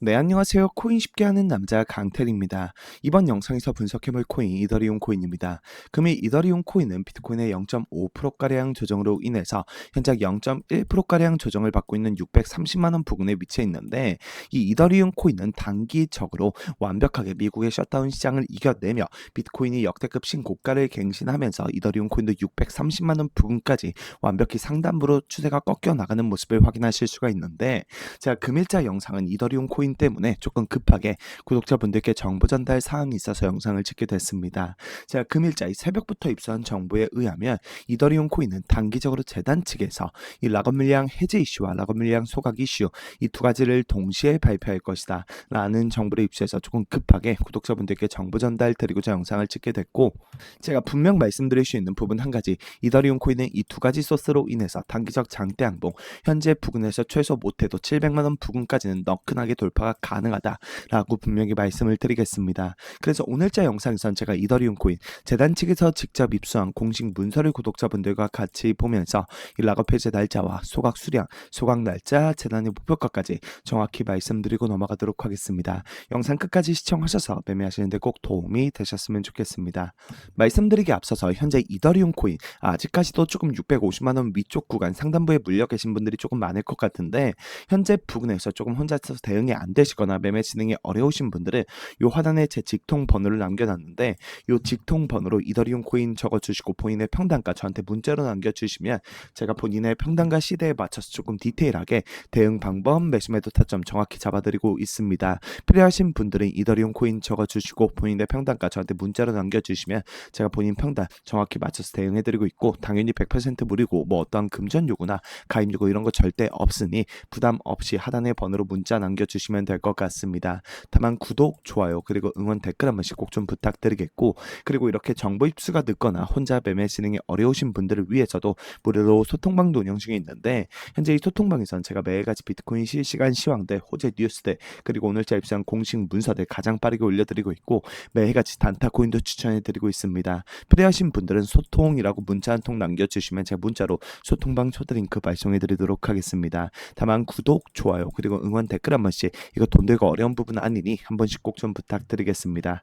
네, 안녕하세요. 코인 쉽게 하는 남자 강텔입니다. 이번 영상에서 분석해볼 코인 이더리움 코인입니다. 금일 이더리움 코인은 비트코인의 0.5%가량 조정으로 인해서 현재 0.1%가량 조정을 받고 있는 630만원 부근에 위치해 있는데 이 이더리움 코인은 단기적으로 완벽하게 미국의 셧다운 시장을 이겨내며 비트코인이 역대급 신고가를 갱신하면서 이더리움 코인도 630만원 부근까지 완벽히 상단부로 추세가 꺾여 나가는 모습을 확인하실 수가 있는데 제가 금일자 영상은 이더리움 코인 때문에 조금 급하게 구독자분들께 정보 전달 사항이 있어서 영상을 찍게 됐습니다. 제가 금일자 이 새벽부터 입수한 정보에 의하면 이더리움 코인은 단기적으로 재단 측에서 이 락업 물량 해제 이슈와 락업 물량 소각 이슈 이 두 가지를 동시에 발표할 것이다 라는 정보를 입수해서 조금 급하게 구독자분들께 정보 전달 드리고자 영상을 찍게 됐고 제가 분명 말씀드릴 수 있는 부분 한 가지 이더리움 코인은 이 두 가지 소스로 인해서 단기적 장대 항봉 현재 부근에서 최소 못해도 700만원 부근까지는 너끈하게 돌파 가 가능하다라고 분명히 말씀을 드리겠습니다. 그래서 오늘자 영상에선 제가 이더리움 코인 재단 측에서 직접 입수한 공식 문서를 구독자분들과 같이 보면서 이 락업 해제 날짜와 소각 수량, 소각 날짜, 재단의 목표가까지 정확히 말씀드리고 넘어가도록 하겠습니다. 영상 끝까지 시청하셔서 매매하시는데 꼭 도움이 되셨으면 좋겠습니다. 말씀드리기 앞서서 현재 이더리움 코인 아직까지도 조금 650만 원 위쪽 구간 상단부에 물려 계신 분들이 조금 많을 것 같은데 현재 부근에서 조금 혼자서 대응이 안 되시거나 매매 진행이 어려우신 분들은 요 하단에 제 직통 번호를 남겨놨는데 요 직통 번호로 이더리움 코인 적어주시고 본인의 평단가 저한테 문자로 남겨주시면 제가 본인의 평단가 시대에 맞춰서 조금 디테일하게 대응 방법, 매수 매도 타점 정확히 잡아드리고 있습니다. 필요하신 분들은 이더리움 코인 적어주시고 본인의 평단가 저한테 문자로 남겨주시면 제가 본인 평단 정확히 맞춰서 대응해드리고 있고 당연히 100% 무료고 뭐 어떠한 금전 요구나 가입 요구 이런 거 절대 없으니 부담 없이 하단의 번호로 문자 남겨주시면 될 것 같습니다. 다만 구독, 좋아요 그리고 응원 댓글 한 번씩 꼭 좀 부탁드리겠고 그리고 이렇게 정보 입수가 늦거나 혼자 매매 진행이 어려우신 분들을 위해서도 무료로 소통방도 운영 중에 있는데 현재 이 소통방에선 제가 매일같이 비트코인 실시간 시황들, 호재 뉴스들 그리고 오늘자 입수한 공식 문서들 가장 빠르게 올려드리고 있고 매일같이 단타 코인도 추천해드리고 있습니다. 필요하신 분들은 소통이라고 문자 한 통 남겨주시면 제가 문자로 소통방 초드링크 발송해드리도록 하겠습니다. 다만 구독, 좋아요 그리고 응원 댓글 한 번씩 이거 돈 들고 어려운 부분 아니니 한 번씩 꼭 좀 부탁드리겠습니다.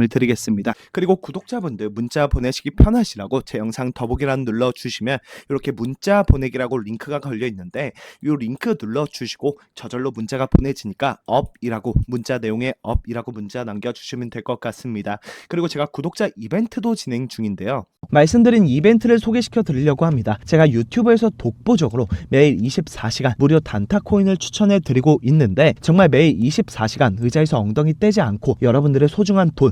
말씀을 드리겠습니다. 그리고 구독자분들 문자 보내시기 편하시라고 제 영상 더보기란 눌러 주시면 이렇게 문자 보내기라고 링크가 걸려 있는데 이 링크 눌러 주시고 저절로 문자가 보내지니까 업이라고 문자 내용에 업이라고 문자 남겨 주시면 될 것 같습니다. 그리고 제가 구독자 이벤트도 진행 중인데요. 말씀드린 이벤트를 소개시켜 드리려고 합니다. 제가 유튜브에서 독보적으로 매일 24시간 무료 단타 코인을 추천해 드리고 있는데 정말 매일 24시간 의자에서 엉덩이 떼지 않고 여러분들의 소중한 돈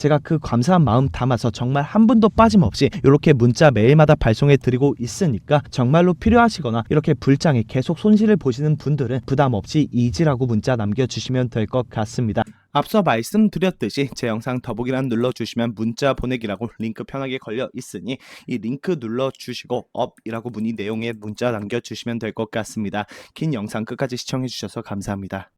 제가 그 감사한 마음 담아서 정말 한 분도 빠짐없이 이렇게 문자 매일마다 발송해 드리고 있으니까 정말로 필요하시거나 이렇게 불장에 계속 손실을 보시는 분들은 부담 없이 이지라고 문자 남겨주시면 될 것 같습니다. 앞서 말씀드렸듯이 제 영상 더보기란 눌러주시면 문자 보내기라고 링크 편하게 걸려 있으니 이 링크 눌러주시고 업이라고 문의 내용에 문자 남겨주시면 될 것 같습니다. 긴 영상 끝까지 시청해주셔서 감사합니다.